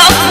Oh.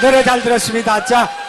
노래 잘 들었습니다. 자.